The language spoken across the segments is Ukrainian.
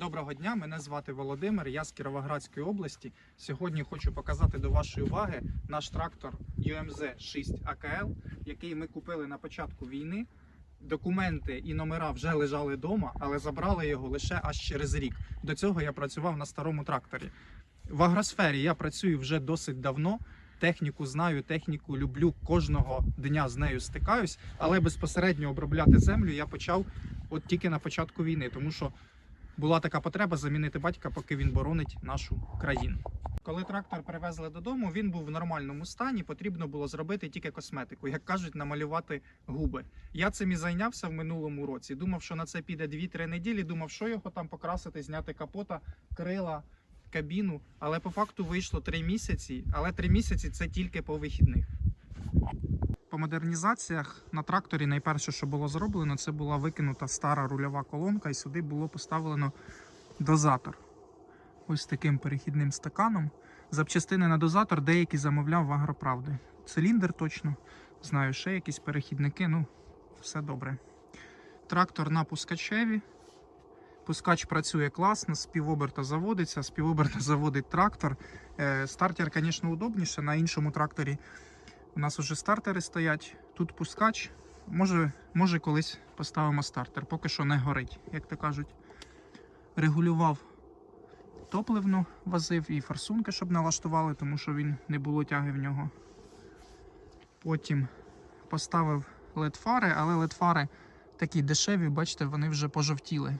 Доброго дня, мене звати Володимир, я з Кіровоградської області. Сьогодні хочу показати до вашої уваги наш трактор UMZ 6 AKL, який ми купили на початку війни. Документи і номера вже лежали вдома, але забрали його лише аж через рік. До цього я працював на старому тракторі. В агросфері я працюю вже досить давно. Техніку знаю, техніку люблю, кожного дня з нею стикаюсь, але безпосередньо обробляти землю я почав от тільки на початку війни, тому що була така потреба замінити батька, поки він боронить нашу країну. Коли трактор привезли додому, він був в нормальному стані. Потрібно було зробити тільки косметику, як кажуть, намалювати губи. Я цим і зайнявся в минулому році. Думав, що на це піде 2-3 неділі. Думав, що його там покрасити, зняти капота, крила, кабіну. Але по факту вийшло 3 місяці. Але 3 місяці це тільки по вихідних. По модернізаціях на тракторі найперше, що було зроблено, це була викинута стара рульова колонка, і сюди було поставлено дозатор. Ось таким перехідним стаканом. Запчастини на дозатор деякі замовляв в Агроправди. Циліндр точно, знаю, ще якісь перехідники, ну, все добре. Трактор на пускачеві. Пускач працює класно, з заводиться, з заводить трактор. Е, Стартер, звісно, удобніше. На іншому тракторі у нас вже стартери стоять. Тут пускач. Може, може колись поставимо стартер. Поки що не горить, як то кажуть. Регулював топливну, возив і форсунки, щоб налаштували, тому що він не було тяги в нього. Потім поставив LED-фари, але LED-фари такі дешеві, бачите, вони вже пожовтіли.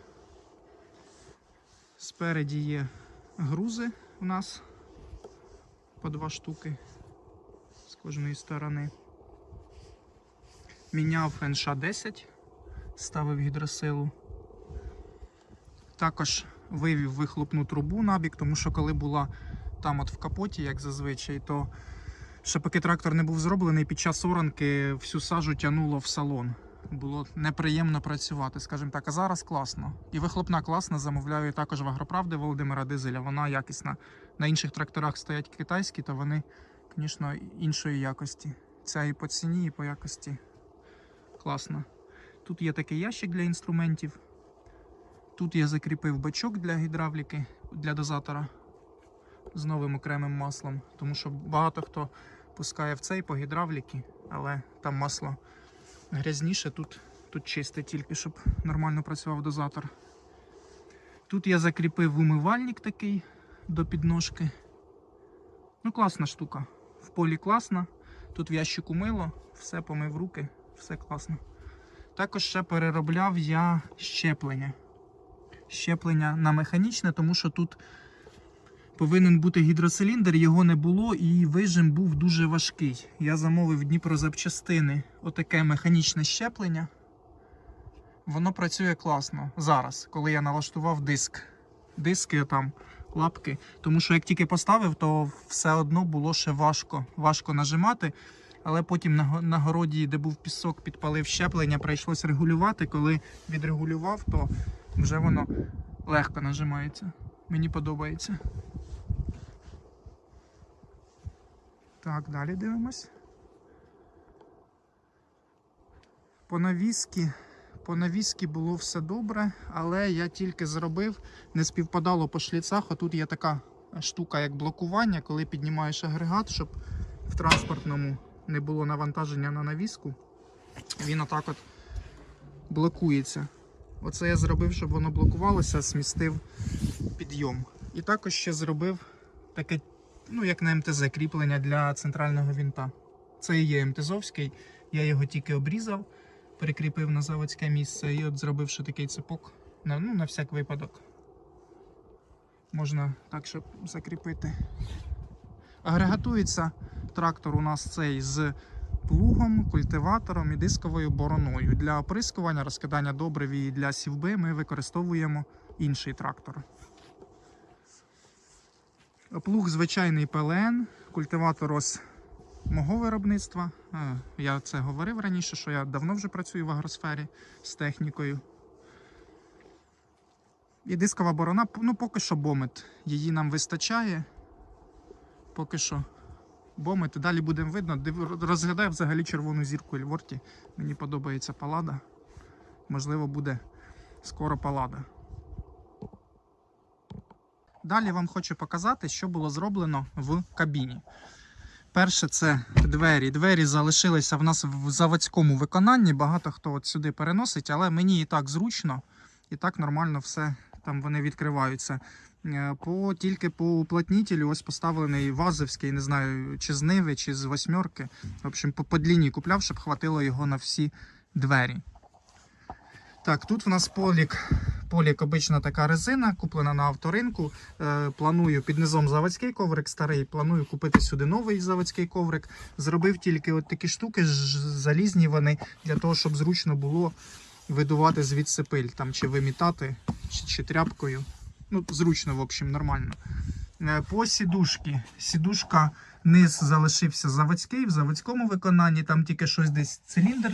Спереді є грузи у нас по два штуки кожної сторони. Міняв НШ-10, ставив гідросилу. Також вивів вихлопну трубу набік, тому що коли була там от в капоті, як зазвичай, то ще поки трактор не був зроблений, під час оранки всю сажу тягнуло в салон. Було неприємно працювати, скажімо так. А зараз класно. І вихлопна класна, замовляю також в Агроправди Володимира Дизеля. Вона якісна. На інших тракторах стоять китайські, то вони, звісно, іншої якості. Ця і по ціні, і по якості. Класно. Тут є такий ящик для інструментів. Тут я закріпив бачок для гідравліки, для дозатора з новим окремим маслом, тому що багато хто пускає в цей по гідравліки, але там масло грязніше, тут, тут чисте тільки, щоб нормально працював дозатор. Тут я закріпив умивальник такий до підножки. Ну, класна штука. Полі класна. Тут в ящику мило, все помив руки, все класно. Також ще переробляв я щеплення щеплення на механічне, тому що тут повинен бути гідроциліндр, його не було, і вижим був дуже важкий. Я замовив Дніпрозапчастини отаке механічне щеплення. Воно працює класно зараз, коли я налаштував диск. Диски там, лапки. Тому що як тільки поставив, то все одно було ще важко, важко нажимати. Але потім на, на городі, де був пісок, підпалив щеплення, прийшлось регулювати. Коли відрегулював, то вже воно легко нажимається. Мені подобається. Так, далі дивимось. По навіски. По навіски було все добре, але я тільки зробив, не співпадало по шліцах. А тут є така штука, як блокування, коли піднімаєш агрегат, щоб в транспортному не було навантаження на навіску. Він отак от блокується. Оце я зробив, щоб воно блокувалося, смістив підйом. І також ще зробив таке, ну як на МТЗ, кріплення для центрального вінта. Це і є МТЗовський, я його тільки обрізав, прикріпив на заводське місце і от зробив ще такий цепок на, ну, на всяк випадок. Можна так, щоб закріпити. Агрегатується трактор у нас цей з плугом, культиватором і дисковою бороною. Для оприскування, розкидання добрив і для сівби ми використовуємо інший трактор. Плуг звичайний ПЛН, культиватор ось мого виробництва. Я це говорив раніше, що я давно вже працюю в агросфері з технікою. І дискова борона, ну поки що бомет. Її нам вистачає. Поки що бомити. Далі будемо видно. Розглядаю взагалі червону зірку Ельворті. Мені подобається палада. Можливо, буде скоро палада. Далі вам хочу показати, що було зроблено в кабіні. Перше, це двері. Двері залишилися в нас в заводському виконанні. Багато хто от сюди переносить, але мені і так зручно, і так нормально все там вони відкриваються. Е, По, тільки по уплотнітелю ось поставлений вазовський, не знаю, чи з Ниви, чи з восьмерки. В общем, по подлінні купляв, щоб хватило його на всі двері. Так, тут в нас полік. Полік обична така резина, куплена на авторинку. Е, планую під низом заводський коврик старий. Планую купити сюди новий заводський коврик. Зробив тільки от такі штуки, залізні вони, для того, щоб зручно було видувати звідси пиль, там чи вимітати, чи, чи тряпкою. Ну, зручно, в общем, нормально. Е, По сідушки. Сідушка низ залишився заводський, в заводському виконанні, там тільки щось десь циліндр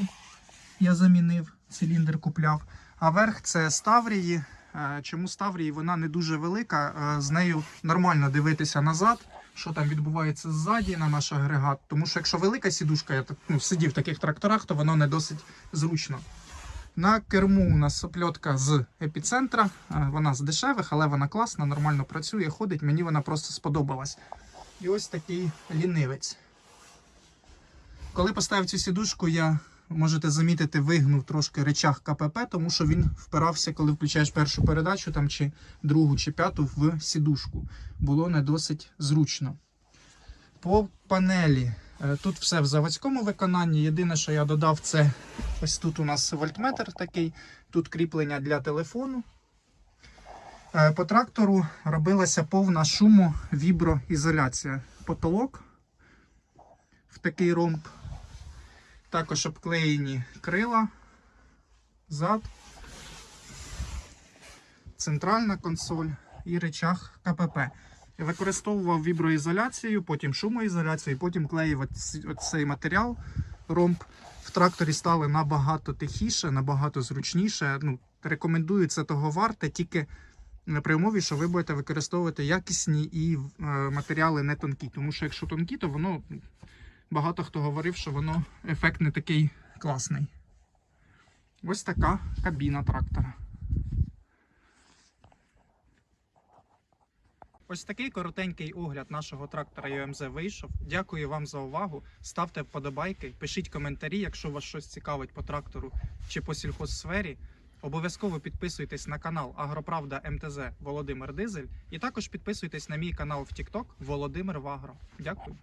я замінив, циліндр купляв. А верх це Ставрії. Е, Чому Ставрії? Вона не дуже велика, е, з нею нормально дивитися назад, що там відбувається ззаді на наш агрегат. Тому що якщо велика сідушка, я ну, сидів в таких тракторах, то воно не досить зручно. На керму у нас опльотка з епіцентра. Е, Вона з дешевих, але вона класна, нормально працює, ходить. Мені вона просто сподобалась. І ось такий лінивець. Коли поставив цю сідушку, я можете замітити, вигнув трошки речах КПП, тому що він впирався, коли включаєш першу передачу, там чи другу, чи п'яту в сідушку. Було не досить зручно. По панелі. Е, Тут все в заводському виконанні. Єдине, що я додав, це ось тут у нас вольтметр такий, тут кріплення для телефону. Е, По трактору робилася повна шумовіброізоляція. Потолок в такий ромб. Також обклеєні крила, зад, центральна консоль і речах КПП. Я використовував віброізоляцію, потім шумоізоляцію, потім клеїв оцей матеріал ромб. В тракторі стали набагато тихіше, набагато зручніше. Ну, рекомендую це того варте, тільки при умові, що ви будете використовувати якісні і е, матеріали не тонкі. Тому що якщо тонкі, то воно багато хто говорив, що воно ефект не такий класний. Ось така кабіна трактора. Ось такий коротенький огляд нашого трактора UMZ вийшов. Дякую вам за увагу. Ставте вподобайки, пишіть коментарі, якщо вас щось цікавить по трактору чи по сільхозсфері. Обов'язково підписуйтесь на канал Агроправда МТЗ Володимир Дизель і також підписуйтесь на мій канал в TikTok Володимир Вагро. Дякую.